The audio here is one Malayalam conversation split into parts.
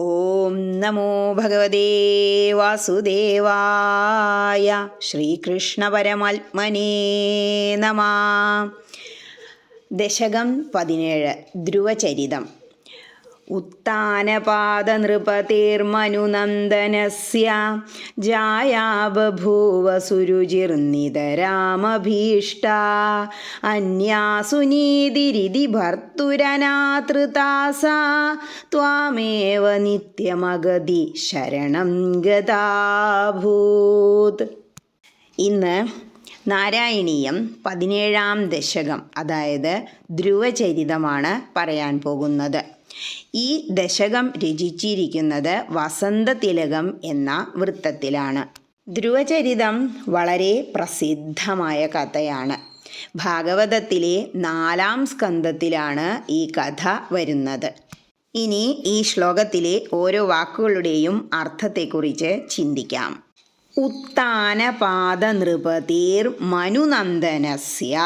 ഓം നമോ ഭഗവതേ വാസുദേവായ ശ്രീകൃഷ്ണ പരമാത്മനേ നമ. ദശകം പതിനേഴ് ധ്രുവചരിതം. उत्तानपादनृपतेर्मनुनन्दनस्य जाया बभूव सुरुचिर्नितरामभीष्टा अन्या सुनीतिरिति भर्तुरनातृता सा त्वामेव നിത്യമഗതി ശരണം ഗതാഭൂത് ഇന്ന് നാരായണീയം പതിനേഴാം ദശകം അതായത് ധ്രുവചരിതമാണ് പറയാൻ പോകുന്നത് ഈ ദശകം രചിച്ചിരിക്കുന്നത് വസന്തതിലകം എന്ന വൃത്തത്തിലാണ്. ധ്രുവചരിതം വളരെ പ്രസിദ്ധമായ കഥയാണ്. ഭാഗവതത്തിലെ നാലാം സ്കന്ധത്തിലാണ് ഈ കഥ വരുന്നത്. ഇനി ഈ ശ്ലോകത്തിലെ ഓരോ വാക്കുകളുടെയും അർത്ഥത്തെക്കുറിച്ച് ചിന്തിക്കാം. ഉത്താനപാദ നൃപതീർ മനുനന്ദനസ്യ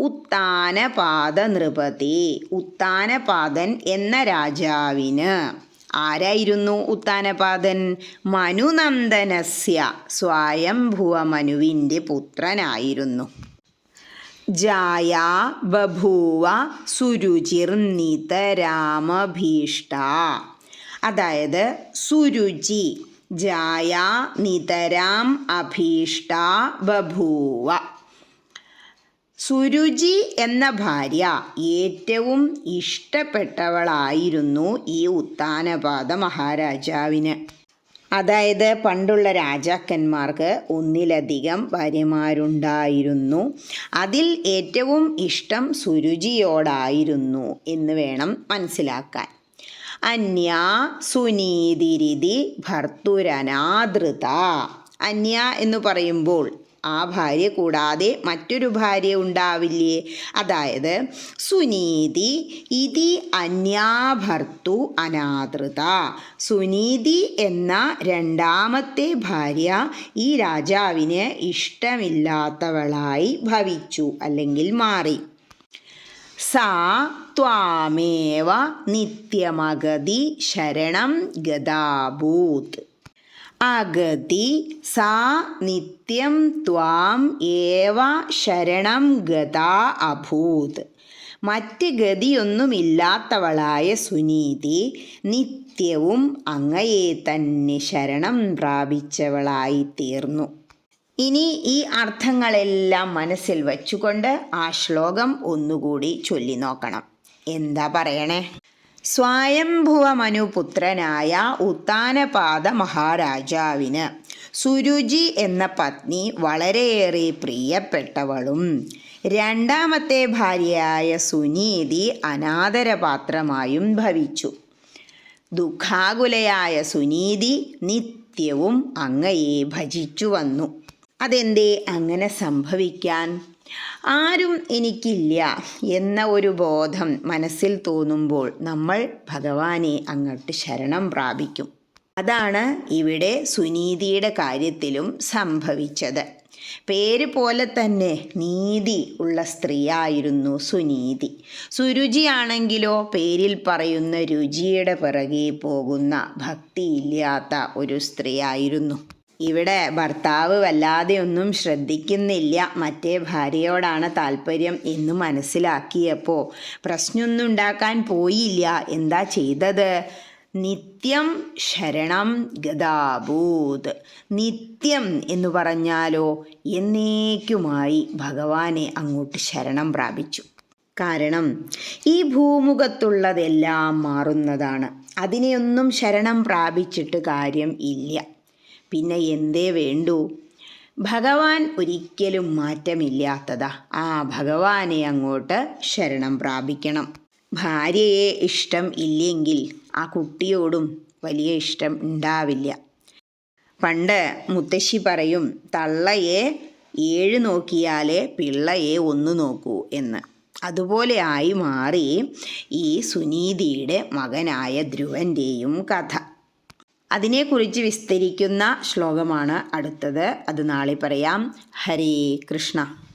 ഉത്താനപാദ നൃപതി ഉത്താനപാദൻ എന്ന രാജാവിന് ആരായിരുന്നു ഉത്താനപാദൻ? മനുനന്ദനസ്യ സ്വയംഭുവ മനുവിന്റെ പുത്രനായിരുന്നു. ജായ ബഭൂവ സുരുചിർ നിതരാമഭീഷ്ട അതായത് സുരുചി ജായ നിതരാം അഭീഷ്ട ബഭൂവ. സുരുചി എന്ന ഭാര്യ ഏറ്റവും ഇഷ്ടപ്പെട്ടവളായിരുന്നു ഈ ഉത്താനപാത മഹാരാജാവിന്. അതായത് പണ്ടുള്ള രാജാക്കന്മാർക്ക് ഒന്നിലധികം ഭാര്യമാരുണ്ടായിരുന്നു. അതിൽ ഏറ്റവും ഇഷ്ടം സുരുചിയോടായിരുന്നു എന്ന് വേണം മനസ്സിലാക്കാൻ. അന്യ സുനീതിരിതി ഭർത്തുരനാദൃത അന്യ എന്ന് പറയുമ്പോൾ ആ ഭാര്യ കൂടാതെ മറ്റൊരു ഭാര്യ ഉണ്ടാവില്ലേ? അതായത് സുനീതി ഇതി അന്യാഭർത്തു അനാദൃത. സുനീതി എന്ന രണ്ടാമത്തെ ഭാര്യ ഈ രാജാവിന് ഇഷ്ടമില്ലാത്തവളായി ഭവിച്ചു അല്ലെങ്കിൽ മാറി. സാ ത്വാമേവ നിത്യമഗതി ശരണം ഗതാഭൂത് അഗതി സാ നിത്യം ത്വാം ഏവ ശരണം ഗതാ അഭൂത്. മറ്റ് ഗതിയൊന്നുമില്ലാത്തവളായ സുനീതി നിത്യവും അങ്ങയെ തന്നെ ശരണം പ്രാപിച്ചവളായി തീർന്നു ഇനി ഈ അർത്ഥങ്ങളെല്ലാം മനസ്സിൽ വച്ചുകൊണ്ട് ആ ശ്ലോകം ഒന്നുകൂടി ചൊല്ലി നോക്കണം എന്താ പറയണേ? സ്വയംഭുവ മനുപുത്രനായ ഉത്താനപാദ മഹാരാജാവിന്. സുരുചി എന്ന പത്നി വളരെയേറെ പ്രിയപ്പെട്ടവളും. രണ്ടാമത്തെ ഭാര്യയായ സുനീതി അനാദരപാത്രമായും ഭവിച്ചു. ദുഃഖാകുലയായ സുനീതി നിത്യവും അങ്ങയെ ഭജിച്ചു വന്നു. അതെന്തേ അങ്ങനെ സംഭവിക്കാൻ? ആരും എനിക്കില്ല എന്ന ഒരു ബോധം മനസ്സിൽ തോന്നുമ്പോൾ നമ്മൾ ഭഗവാനെ അങ്ങോട്ട് ശരണം പ്രാപിക്കും. അതാണ് ഇവിടെ സുനീതിയുടെ കാര്യത്തിലും സംഭവിച്ചത്. പേര് പോലെ തന്നെ നീതി ഉള്ള സ്ത്രീയായിരുന്നു സുനീതി. സുരുചിയാണെങ്കിലോ പേരിൽ പറയുന്ന രുചിയുടെ പിറകെ പോകുന്ന ഭക്തിയില്ലാത്ത ഒരു സ്ത്രീയായിരുന്നു. ഇവിടെ ഭർത്താവ് വല്ലാതെ ഒന്നും ശ്രദ്ധിക്കുന്നില്ല. മറ്റേ ഭാര്യയോടാണ് താല്പര്യം എന്ന് മനസ്സിലാക്കിയപ്പോൾ പ്രശ്നമൊന്നും ഉണ്ടാക്കാൻ പോയില്ല. എന്താ ചെയ്തത്? നിത്യം ശരണം ഗതാഭൂത് നിത്യം എന്ന് പറഞ്ഞാലോ എന്നേക്കുമായി ഭഗവാനെ അങ്ങോട്ട് ശരണം പ്രാപിച്ചു. കാരണം ഈ ഭൂമുഖത്തുള്ളതെല്ലാം മാറുന്നതാണ്. അതിനെയൊന്നും ശരണം പ്രാപിച്ചിട്ട് കാര്യം ഇല്ല. പിന്നെ എന്തേ വേണ്ടു? ഭഗവാൻ ഒരിക്കലും മാറ്റമില്ലാത്തതാ. ആ ഭഗവാനെ അങ്ങോട്ട് ശരണം പ്രാപിക്കണം. ഭാര്യയെ ഇഷ്ടം ഇല്ലെങ്കിൽ ആ കുട്ടിയോടും വലിയ ഇഷ്ടം ഉണ്ടാവില്ല. പണ്ട് മുത്തശ്ശി പറയും തള്ളയെ ഏഴ് നോക്കിയാലേ പിള്ളയെ ഒന്ന് നോക്കൂ എന്ന്. അതുപോലെ ആയി മാറി ഈ സുനീതിയുടെ മകനായ ധ്രുവന്റെയും കഥ. അതിനെക്കുറിച്ച് വിസ്തരിക്കുന്ന ശ്ലോകമാണ് അടുത്തത്. അത് നാളെ പറയാം. ഹരേ കൃഷ്ണ.